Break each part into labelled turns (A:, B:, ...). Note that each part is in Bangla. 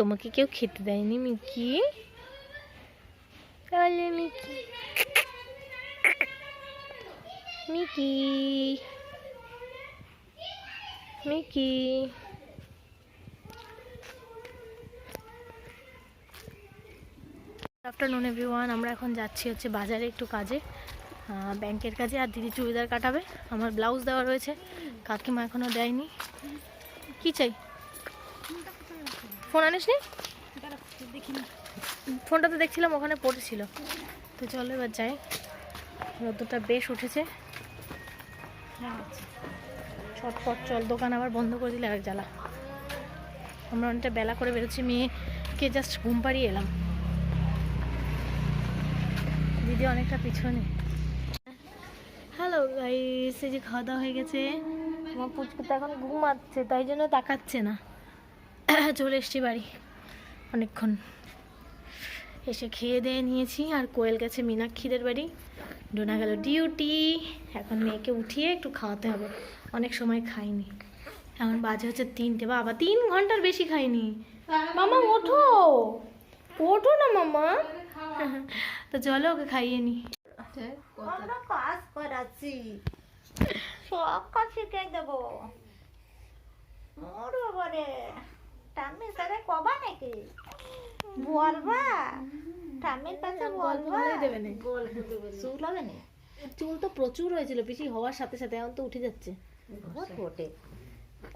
A: তোমাকে কেউ খেতে দেয়নি, মিকি। তাহলে Mickey. Mickey. Mickey. Afternoon everyone আমরা এখন যাচ্ছি হচ্ছে বাজারে একটু কাজে। ব্যাংকের কাজে, আর দিদি চুড়িদার কাটাবে। আমার ব্লাউজ দেওয়া রয়েছে। কাকিমা এখনও দেয়নি। কি চাই? ফোন আনিস নি ফোনটা তো দেখছিলাম ওখানে পড়েছিল তো চলো এবার যাই। রোদ্দুরটা বেশ উঠেছে। ছটপট চল, দোকান আবার বন্ধ করে দিলে আর জ্বালা। আমরা অনেকটা বেলা করে বেরোচ্ছি, মেয়েকে জাস্ট ঘুম পাড়িয়ে এলাম। দিদি অনেকটা পিছনে। হ্যালো এই যে খাওয়া দাওয়া হয়ে গেছে। আমার পুচকু তো এখন ঘুমাচ্ছে, তাই জন্য তাকাচ্ছে না। চলে এসছি বাড়ি। অনেকক্ষণ এসে খেয়ে দিয়ে নিয়েছি। আর কোয়েল গেছে মীনাক্ষীদের বাড়ি। ডোনা গেল ডিউটি। এখন মেয়েকে উঠিয়ে একটু খাওয়াতে হবে। অনেক সময় খাইনি। এখন বাজে হচ্ছে তিনটে। বাবা, তিন ঘণ্টার বেশি খাইনি। মামা, ওঠো। ওঠো না, মামা। তো চলো ওকে খাইয়ে নি।
B: কাজ করাচ্ছি। সব শিখে দেবো। মোর বাবারে নাকি? বলবা? টামির কাছে বলবা?
A: দেবে না।
B: চুল হবে না।
A: চুল তো প্রচুর হয়েছিল পিসি হওয়ার সাথে সাথে এখন তো উঠে যাচ্ছে।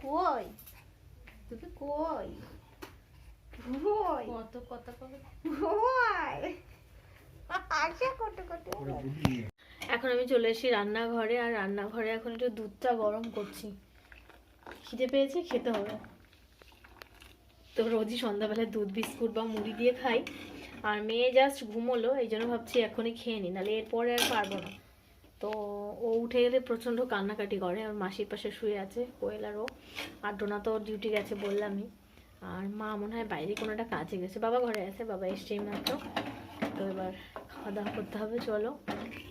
B: কই? তুমি কই?
A: কত এখন আমি চলে এসেছি রান্নাঘরে আর রান্নাঘরে এখন একটু দুধটা গরম করছি। খিদে পেয়েছে খেতে হবে। তো রোজই সন্ধ্যাবেলায় দুধ, বিস্কুট বা মুড়ি দিয়ে খাই। আর মেয়ে জাস্ট ঘুমোলো এই জন্য ভাবছি এখনই খেয়ে নি, নাহলে এরপরে আর পারব না। তো ও উঠে গেলে প্রচণ্ড কান্নাকাটি করে আর মাসির পাশে শুয়ে আছে, কোয়েল আর ও। আর ডোনা তো ডিউটি গেছে বললামই। আর মা মনে হয় বাইরে কোনো একটা কাজে গেছে, বাবা ঘরে আছে, বাবা এসছেই মাত্র। তো এবার খাওয়া দাওয়া করতে হবে, চলো।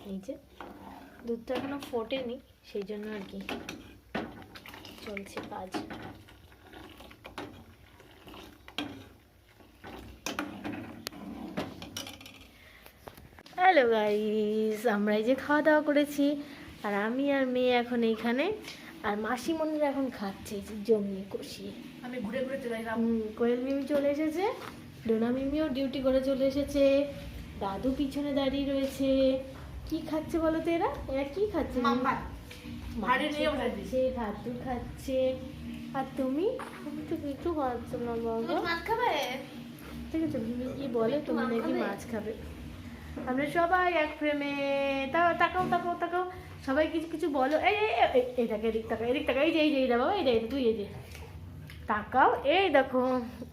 A: নিচে দুধটা এখনও ফোটেনি, সেই জন্য আর কি। চলছে কাজ। হ্যালো গাইস আমরা এই যে খাওয়া দাওয়া করেছি আর আমি আর মেয়ে এখন এইখানে আর মাসি মনিরা এখন খাচ্ছে জমিয়ে কষিয়ে।
B: আমি ঘুরে ঘুরে চলে এলাম।
A: কোয়েল মিমি চলে এসেছে ডোনা মিমিও ডিউটি করে চলে এসেছে দাদু পিছনে দাঁড়িয়ে রয়েছে। কি খাচ্ছে বলো তো এরা? এরা কি খাচ্ছে? খাচ্ছে ভাতু খাচ্ছে। আর তুমি? তুমি তো কিছু খাচ্ছ না বাবা
B: মাছ খাবে?
A: ঠিক আছে মিমি কি বলে তুমি নাকি মাছ খাবে? আমরা সবাই এক ফ্রেমে তাকাও তাকাও তাকাও। সবাই কিছু কিছু বলো। এই এই, এই, এই, এই দেখো এদিক তাকা এদিক তাকা এই যে এই যে এই দেখো এই যে তুই এই যে। তাকাও এই দেখো।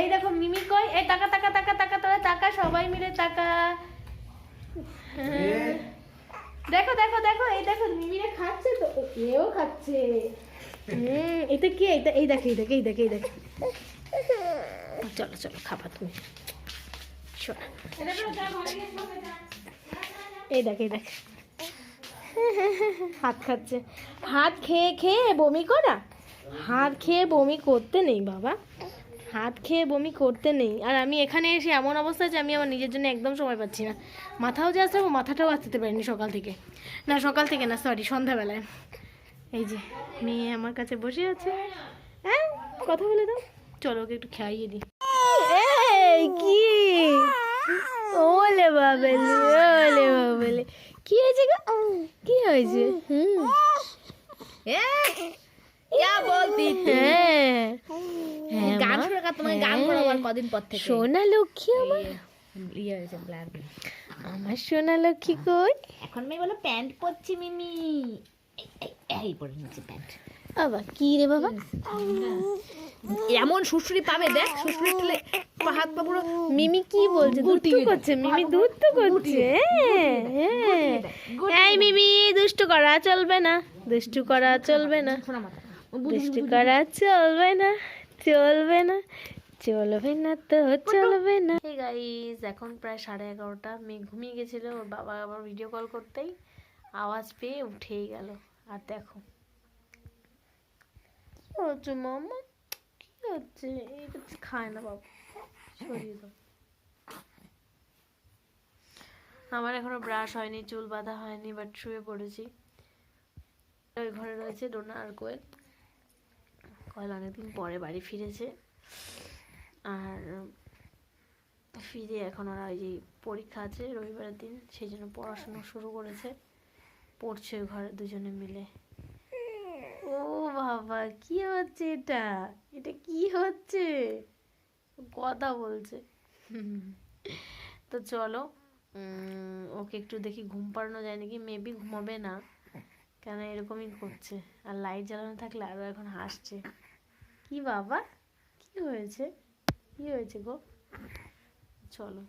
A: এই দেখো মিমি কয় এই টাকা তাকা তাকা টাকা তোরা টাকা সবাই মিলে টাকা হ্যাঁ। দেখো দেখো দেখো এই দেখো মিমিরা খাচ্ছে তো। এও খাচ্ছে। হুম এটা কি? এটা এই দেখ এই দেখ এই দেখ এই দেখ। চলো চলো খাবা তুমি। এই দেখ এই দেখ। হাত খাচ্ছে। হাত খেয়ে খেয়ে বমি করা? হাত খেয়ে বমি করতে নেই, বাবা। হাত খেয়ে বমি করতে নেই। আর আমি এখানে এসে এমন অবস্থা যে আমি আমার নিজের জন্য একদম সময় পাচ্ছি না। মাথাও যে আসতে মাথাটাও আসতে পারিনি সকাল থেকে। না, সকাল থেকে না সরি সন্ধ্যাবেলায়। এই যে, মেয়ে আমার কাছে বসে আছে। হ্যাঁ কথা বলে দাও। চলো, ওকে একটু খাইয়ে দিই। কি? ওলে বাবেলি ওলে বাবেলি। কি হয়েছে গো? কি হয়েছে? হুম হ্যাঁ। সোনা লক্ষ্মী আমার?
B: ইয়ে
A: আমার সোনা লক্ষ্মী হ্যাঁ। কই?
B: এখন আমি বলো প্যান্ট পরছি মিমি। এই পরে নিচে প্যান্ট।
A: আবার কি রে বাবা?
B: এমন শুশুরি পাবে দেখ শুশুরি ঠেলে হাত পা পুরো
A: মিমি কি বলছে দুধ তো করছে মিমি দুধ তো করছে হ্যাঁ, হ্যাঁ। এই মিমি দুষ্টু করা চলবে না দুষ্টু করা চলবে না দুষ্টু করা চলবে না চলবে না চলবে না তো চলবে না। এই গাইস এখন প্রায় সাড়ে এগারোটা মেয়ে ঘুমিয়ে গেছিল ওর বাবা আবার ভিডিও কল করতেই আওয়াজ পেয়ে উঠেই গেল। আর দেখো। হচ্ছে মামা কি হচ্ছে এটা খায় না বাবা আমার এখনও ব্রাশ হয়নি, চুল বাঁধা হয়নি বাট শুয়ে পড়েছি। ওই ঘরে রয়েছে ডোনা আর কোয়েল কোয়েল অনেকদিন পরে বাড়ি ফিরেছে। আর ফিরে এখন ওরা ওই যে পরীক্ষা আছে রবিবারের দিন, সেই জন্য পড়াশোনা শুরু করেছে। পড়ছে ঘরে দুজনে মিলে। ও বাবা, কি হচ্ছে এটা? এটা কি হচ্ছে? কথা বলছে। তো চলো ওকে একটু দেখি ঘুম পাড়ানো যায় নাকি? মেবি ঘুমাবে না। কেন এরকমই করছে? আর লাইট জ্বালানো থাকলে আরও এখন হাসছে। কি বাবা? কি হয়েছে? কি হয়েছে গো? চলো।